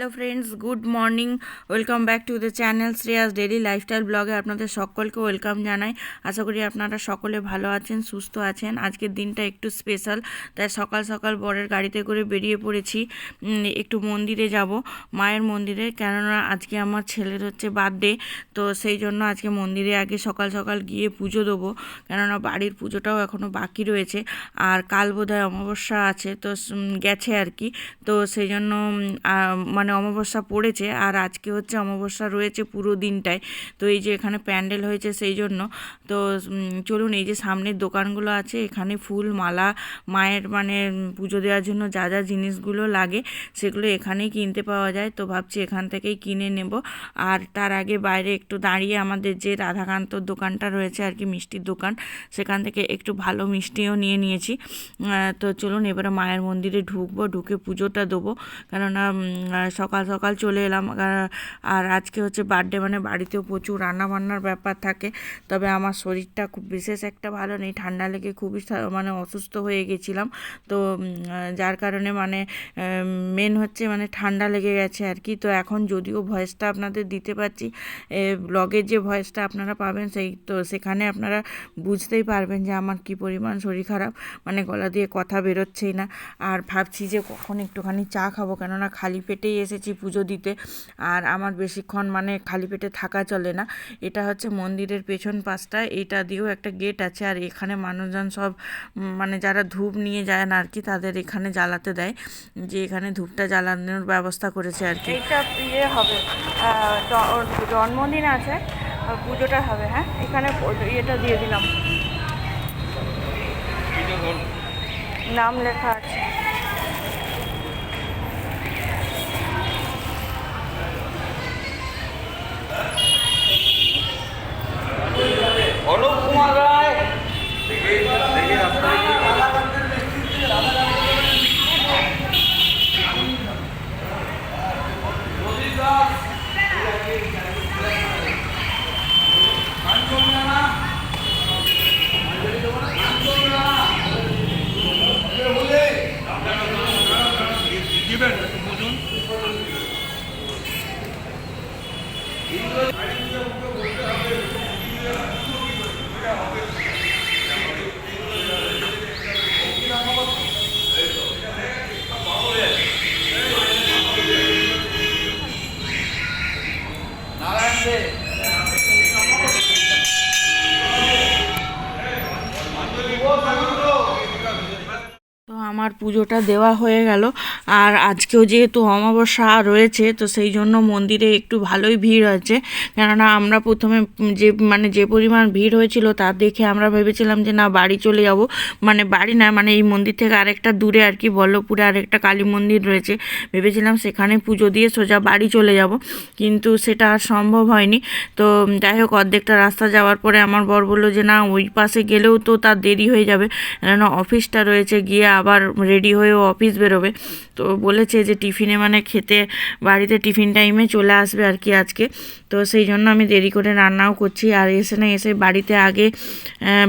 Hello friends good morning welcome back to the channel Shreyas daily lifestyle ব্লগে আপনাদের সকলকে welcome জানাই। আশা করি আপনারা সকলে ভালো আছেন, সুস্থ আছেন। আজকের দিনটা একটু স্পেশাল তাই সকাল সকাল বরের গাড়িতে করে বেরিয়ে পড়েছি। একটু মন্দিরে যাব, মায়ের মন্দিরে। কেননা আজকে আমার ছেলের হচ্ছে বার্থডে তো সেই জন্য আজকে মন্দিরে আগে সকাল সকাল গিয়ে পুজো দেবো। কেননা বাড়ির পুজোটাও এখনও বাকি রয়েছে, আর কাল বোধহয় অমাবস্যা আছে, তো গেছে আর কি। তো সেই জন্য মানে অমাবস্যা পড়েছে আর আজকে হচ্ছে অমাবস্যা রয়েছে পুরো দিনটায়। তো এই যে এখানে প্যান্ডেল হয়েছে সেই জন্য। তো চলুন এই যে সামনের দোকানগুলো আছে এখানে ফুল মালা মায়ের মানে পুজো দেওয়ার জন্য যা যা জিনিসগুলো লাগে সেগুলো এখানেই কিনতে পাওয়া যায়। তো ভাবছি এখান থেকেই কিনে নেব। আর তার আগে বাইরে একটু দাঁড়িয়ে আমাদের যে রাধাকান্তর দোকানটা রয়েছে আর কি মিষ্টির দোকান সেখান থেকে একটু ভালো মিষ্টিও নিয়ে নিয়েছি। তো চলুন এবারে মায়ের মন্দিরে ঢুকবো ঢুকে পুজোটা দেবো। কেননা আহ, সকাল সকাল চলে এলাম। আর- আজকে হচ্ছে বার্থডে মানে বাড়িতেও প্রচুর রান্না বান্নার ব্যাপার থাকে। তবে আমার শরীরটা খুব বিশেষ একটা ভালো নেই। ঠান্ডা লেগে খুবই মানে অসুস্থ হয়ে গেছিলাম। তো যার কারণে মানে মেন হচ্ছে মানে ঠান্ডা লেগে গেছে আর কি। তো এখন যদিও ভয়েসটা আপনাদের দিতে পারছি ব্লগের যে ভয়েসটা আপনারা পাবেন সেই, তো সেখানে আপনারা বুঝতেই পারবেন যে আমার কি পরিমাণ শরীর খারাপ। মানে গলা দিয়ে কথা বেরোচ্ছেই না। আর ভাবছি যে কখন একটুখানি চা খাব। কেননা খালি পেটেই এসেছি। পুজো দিতে। আর আমার বেশিক্ষণ মানে খালি পেটে থাকা চলে না। এটা হচ্ছে মন্দিরের পেছন পাশটা, এটা দিয়েও একটা গেট আছে। আর এখানে মানুষজন সব মানে যারা ধূপ নিয়ে যায় না আর কি তাদের এখানে জ্বালাতে দেয়। যে এখানে ধূপটা জ্বালানোর ব্যবস্থা করেছে আর কি এইটা ইয়ে হবে জন্মদিন আছে পুজোটা হবে হ্যাঁ? এখানে ইয়েটা দিয়ে দিলাম। নাম লেখা আছে। 对 আমার পুজোটা দেওয়া হয়ে গেল। আর আজকেও যেহেতু অমাবস্যা রয়েছে, তো সেই জন্য মন্দিরে একটু ভালোই ভিড় আছে। কেননা আমরা প্রথমে যে মানে যে পরিমাণ ভিড় হয়েছিল তা দেখে আমরা ভেবেছিলাম যে, না, বাড়ি চলে যাব। মানে বাড়ি না মানে এই মন্দির থেকে আরেকটা দূরে আর কি, বল্লভপুরে আরেকটা কালী মন্দির রয়েছে। ভেবেছিলাম সেখানে পুজো দিয়ে সোজা বাড়ি চলে যাব, কিন্তু সেটা আর সম্ভব হয়নি। তো যাই হোক, অর্ধেকটা রাস্তা যাওয়ার পরে আমার বর বলল যে, না, ওই পাশে গেলেও তো তার দেরি হয়ে যাবে। কেননা অফিসটা রয়েছে, গিয়ে আবার রেডি হয়েও অফিস বেরোবে। তো বলেছে যে টিফিনে মানে খেতে, বাড়িতে টিফিন টাইমে চলে আসবে আর কি আজকে। তো সেই জন্য আমি দেরি করে রান্নাও করছি। আর এসে না এসে বাড়িতে আগে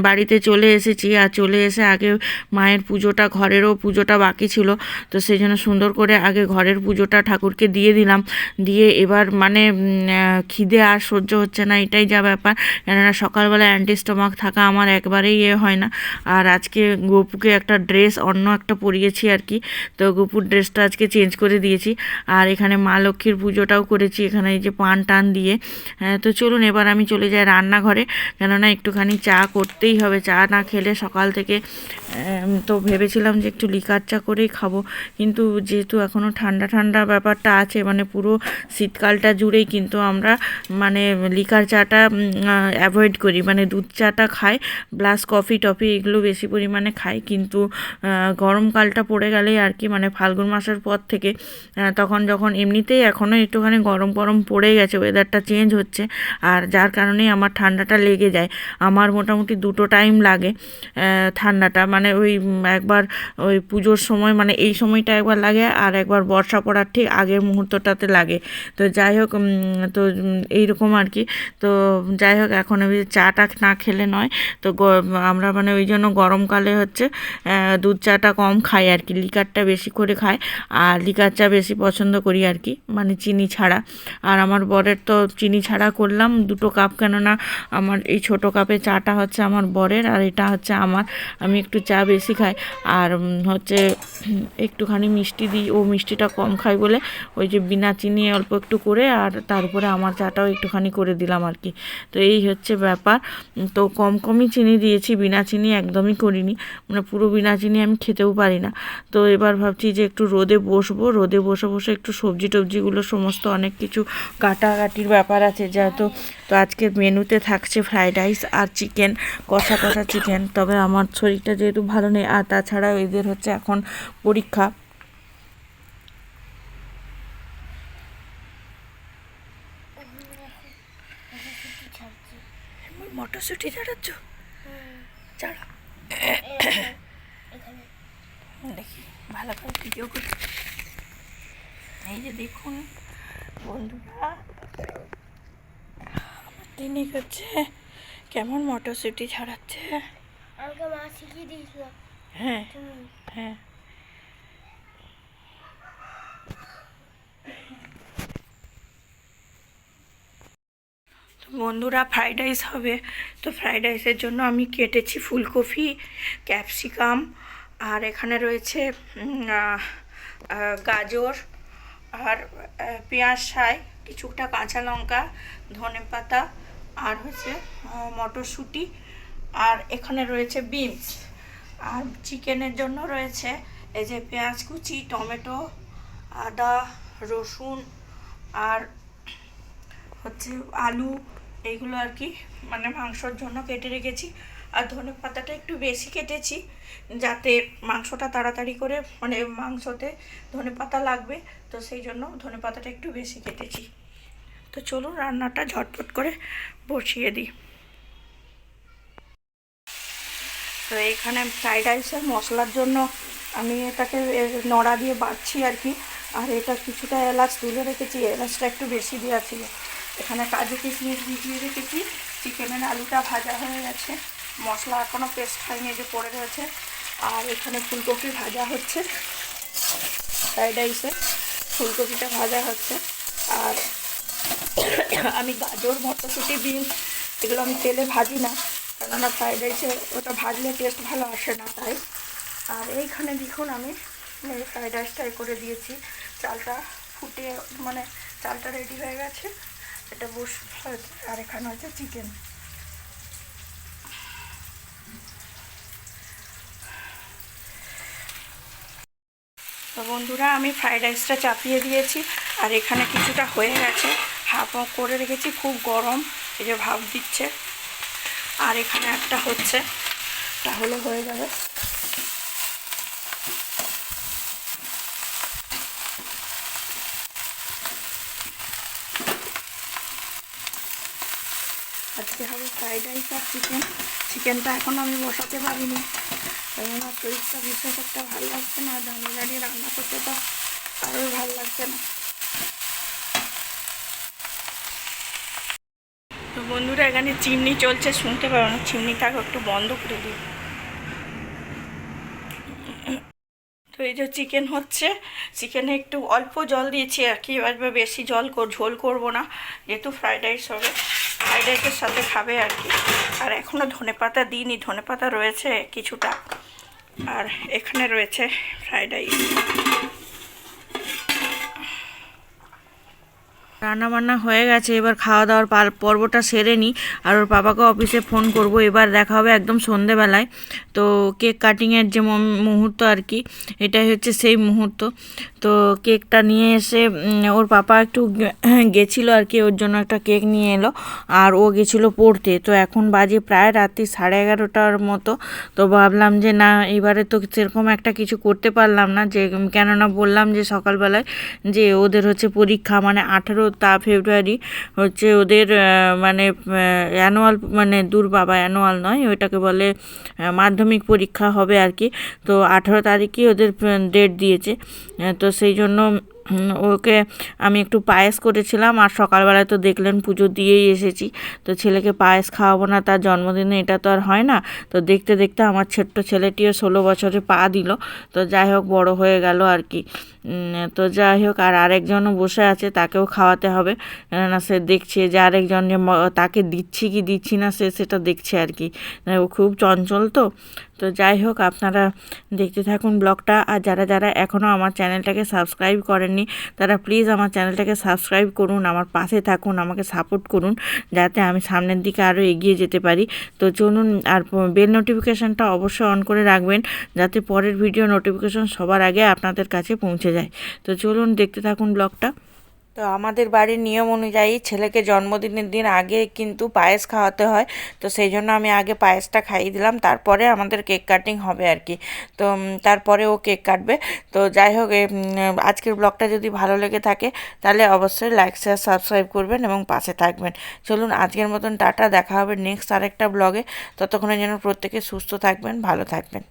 বাড়িতে চলে এসেছি। আর চলে এসে আগে মায়ের পুজোটা, ঘরেরও পুজোটা বাকি ছিল। তো সেই জন্য সুন্দর করে আগে ঘরের পুজোটা ঠাকুরকে দিয়ে দিলাম। দিয়ে এবার মানে খিদে আর সহ্য হচ্ছে না, এটাই যা ব্যাপার। কেননা সকালবেলা অ্যান্টি স্টোমাক থাকা আমার একবারেই ইয়ে হয় না। আর আজকে গোপুকে একটা ড্রেস অন্য একটা পরিয়েছি আর কি। তো গপুর ড্রেসটা আজকে চেঞ্জ করে দিয়েছি। আর এখানে মা লক্ষ্মীর পুজোটাও করেছি এখানে এই যে পান টান দিয়ে। হ্যাঁ, তো চলুন এবার আমি চলে যাই রান্নাঘরে। কেননা একটুখানি চা করতেই হবে। চা না খেলে সকাল থেকে তো ভেবেছিলাম যে একটু লিকার চা করেই খাব। কিন্তু যেহেতু এখনও ঠান্ডা ঠান্ডা ব্যাপারটা আছে মানে পুরো শীতকালটা জুড়েই কিন্তু আমরা মানে লিকার চাটা অ্যাভয়েড করি। মানে দুধ চাটা খাই প্লাস কফি টফি এগুলো বেশি পরিমাণে খাই। কিন্তু আহ, গরমকালটা পড়ে গেলেই আর কি মানে ফাল্গুন মাসের পর থেকে তখন যখন এমনিতেই এখনও একটুখানি গরম গরম পড়ে গেছে ওয়েদারটা চেঞ্জ হচ্ছে, আর যার কারণেই আমার ঠান্ডাটা লেগে যায়। আমার মোটামুটি দুটো টাইম লাগে ঠান্ডাটা মানে ওই একবার ওই পুজোর সময় মানে এই সময়টা একবার লাগে, আর একবার বর্ষা পড়ার ঠিক আগের মুহূর্তটাতে লাগে। তো যাই হোক তো এইরকম আর কি। তো যাই হোক, এখন ওই চাটা না খেলে নয়, তো আমরা মানে ওই জন্য গরমকালে হচ্ছে দুধ চাটা কম খাই আর কি। লিকারটা বেশি করে খায়। আর লিকার চা বেশি পছন্দ করি আর কি মানে চিনি ছাড়া। আর আমার বরের তো চিনি ছাড়া করলাম, দুটো কাপ কেননা আমার এই ছোটো কাপে চাটা হচ্ছে আমার বরের আর এটা হচ্ছে আমার। আমি একটু চা বেশি খাই। আর হচ্ছে একটুখানি মিষ্টি দিই, ও মিষ্টিটা কম খাই বলে ওই যে বিনা চিনি অল্প একটু করে আর তারপরে আমার চাটাও একটুখানি করে দিলাম আর কি। তো এই হচ্ছে ব্যাপার। তো কম কমই চিনি দিয়েছি, বিনা চিনি একদমই করিনি। মানে পুরো বিনা চিনি আমি খেতেও পারি না। তো এবার ভাবছি যে একটু রোদে বসবো। রোদে বসে বসে একটু সবজি টবজিগুলো সমস্ত অনেক কিছু কাটাকাটির ব্যাপার আছে যেহেতু। তো আজকের মেনুতে থাকছে ফ্রাইড রাইস আর চিকেন কষা কষা চিকেন। তবে আমার শরীরটা যেহেতু ভালো নেই আর তাছাড়া এদের হচ্ছে এখন পরীক্ষা। মটরশুঁটি ছাড়াচ্ছ? ছাড়া। দেখি ভালো করে ভিডিও করি। এই যে দেখুন বন্ধুরা আমার তিনি হচ্ছে কেমন মটরশুঁটি ছাড়াচ্ছে। আমাকে মা শিখিয়ে দিয়েছিল। হ্যাঁ হ্যাঁ। বন্ধুরা ফ্রাইড রাইস হবে। তো ফ্রাইড রাইসের জন্য আমি কেটেছি ফুলকপি ক্যাপসিকাম আর এখানে রয়েছে গাজর আর পেঁয়াজ সাই কিছুটা কাঁচা লঙ্কা, ধনে পাতা আর হচ্ছে মটরশুঁটি আর এখানে রয়েছে বিনস। আর চিকেনের জন্য রয়েছে, এই যে পেঁয়াজ কুচি, টমেটো, আদা, রসুন আর হচ্ছে আলু এইগুলো আর কি মানে মাংসর জন্য কেটে রেখেছি। আর ধনে পাতাটা একটু বেশি কেটেছি, যাতে মাংসটা তাড়াতাড়ি করে মানে মাংসতে ধনে পাতা লাগবে, তো সেই জন্য ধনে পাতাটা একটু বেশি কেটেছি। তো চলুন রান্নাটা ঝটপট করে বসিয়ে দিই। তো এখানে ফ্রাইড রাইসের মশলার জন্য আমি এটাকে নড়া দিয়ে বাড়ছি আর কি, আর এটা কিছুটা এলাচ তুলে রেখেছি, এলাচটা একটু বেশি দেওয়া ছিল। এখানে কাজু কিশমিশ ভিজিয়ে রেখেছি, চিকেনের আলুটা ভাজা হয়ে গেছে। মশলা এখনও পেস্ট হয়নি যে পড়ে রয়েছে। আর এখানে ফুলকপি ভাজা হচ্ছে। ফ্রাইড রাইসে ফুলকপিটা ভাজা হচ্ছে। আর আমি গাজর, মটরশুঁটি, বিনস এগুলো আমি তেলে ভাজি না কেননা ফ্রাইড রাইসে ওটা ভাজলে টেস্ট ভালো আসে না তাই। আর এইখানে দেখুন আমি ফ্রাইড রাইসটা এ করে দিয়েছি। চালটা ফুটে মানে চালটা রেডি হয়ে গেছে। এটা বস আর এখানে হচ্ছে চিকেন তো বন্ধুরা, আমি ফ্রাইড রাইসটা চাপিয়ে দিয়েছি আর এখানে কিছুটা হয়ে গেছে। হাফ করে রেখেছি, খুব গরম। এই যে ভাব দিচ্ছে। আর এখানে একটা হচ্ছে তাহলে হয়ে যাবে। আজকে হবে ফ্রাইড রাইস আর চিকেন। চিকেনটা এখন আমি বসাতে পারিনি। কেননা শরীরটা বিশেষ একটা ভালো লাগছে না, দাঁড়িয়ে দাঁড়িয়ে রান্না করতে তো আরোই ভালো লাগছে না। তো বন্ধুরা, এখানে চিমনি চলছে, শুনতে পারো না চিমনিটাকে একটু বন্ধ করে দিই। তো এই যে চিকেন হচ্ছে, চিকেনে একটু অল্প জল দিয়েছি আর কি এবার বেশি জল ঝোল করব না, যেহেতু ফ্রাইড রাইস হবে ফ্রাইড রাইসের সাথে খাবে আর কি। আর এখনও ধনে পাতা দিইনি ধনে পাতা রয়েছে কিছুটা। আর এখানে রয়েছে ফ্রাইড রাইস। রান্না বান্না হয়ে গেছে, এবার খাওয়া দাওয়ার পর্বটা সেরে নিই আর ওর বাবাকে অফিসে ফোন করব, এবার দেখা হবে একদম সন্ধেবেলায়। তো কেক কাটিংয়ের যে মুহূর্ত আর কি, এটাই হচ্ছে সেই মুহূর্ত। তো কেকটা নিয়ে এসে ওর পাপা একটু গেছিল আর কি, ওর জন্য একটা কেক নিয়ে এলো। আর ও গেছিল পড়তে। তো এখন বাজে প্রায় রাত্রি সাড়ে এগারোটার মতো। তো ভাবলাম যে, না, এবারে তো সেরকম একটা কিছু করতে পারলাম না। যে কেননা বললাম যে, সকালবেলায় যে, ওদের হচ্ছে পরীক্ষা মানে আঠেরো তা ফেব্রুয়ারি হচ্ছে ওদের মানে অ্যানুয়াল মানে দূর বাবা অ্যানুয়াল নয়, ওইটাকে বলে মাধ্যমিক পরীক্ষা হবে আর কি। তো আঠেরো তারিখই ওদের ডেট দিয়েছে। তো সেই জন্য ওকে আমি একটু পায়েস করেছিলাম, আর সকালবেলায় তো দেখলেন পুজো দিয়েই এসেছি। তো ছেলেকে পায়েস খাওয়াবো না, তার জন্মদিনে এটা তো আর হয় না। তো দেখতে দেখতে আমার ছোট্ট ছেলেটিও ষোলো বছরে পা দিল। তো যাই হোক, বড় হয়ে গেল আর কি। তো যাই হোক, আর আরেকজনও বসে আছে, তাকেও খাওয়াতে হবে। কেননা সে দেখছে যে আরেকজন যে তাকে দিচ্ছি কি দিচ্ছি না, সে সেটা দেখছে আর কি। ও খুব চঞ্চল তো। তো যাই হোক, আপনারা দেখতে থাকুন ব্লগটা। আর যারা যারা এখনও আমার চ্যানেলটাকে সাবস্ক্রাইব করেননি, তারা প্লিজ আমার চ্যানেলটাকে সাবস্ক্রাইব করুন, আমার পাশে থাকুন, আমাকে সাপোর্ট করুন, যাতে আমি সামনের দিকে আরও এগিয়ে যেতে পারি। তো চলুন, আর বেল নোটিফিকেশানটা অবশ্যই অন করে রাখবেন, যাতে পরের ভিডিও নোটিফিকেশান সবার আগে আপনাদের কাছে পৌঁছে যায়। তো চলুন দেখতে থাকুন ব্লগটা। তো আমাদের বাড়ির নিয়ম অনুযায়ী ছেলেকে জন্মদিনের দিন আগে কিন্তু পায়েস খাওয়াতে হয়। তো সেই জন্য আমি আগে পায়েসটা খাইয়ে দিলাম, তারপরে আমাদের কেক কাটিং হবে আর কি। তো তারপরে ও কেক কাটবে। তো যাই হোক আজকের ব্লগটা যদি ভালো লেগে থাকে, তাহলে অবশ্যই লাইক, শেয়ার, সাবস্ক্রাইব করবেন এবং পাশে থাকবেন। চলুন আজকের মতন টাটা, দেখা হবে নেক্সট আরেকটা ব্লগে। ততক্ষণে যেন প্রত্যেকে সুস্থ থাকবেন, ভালো থাকবেন।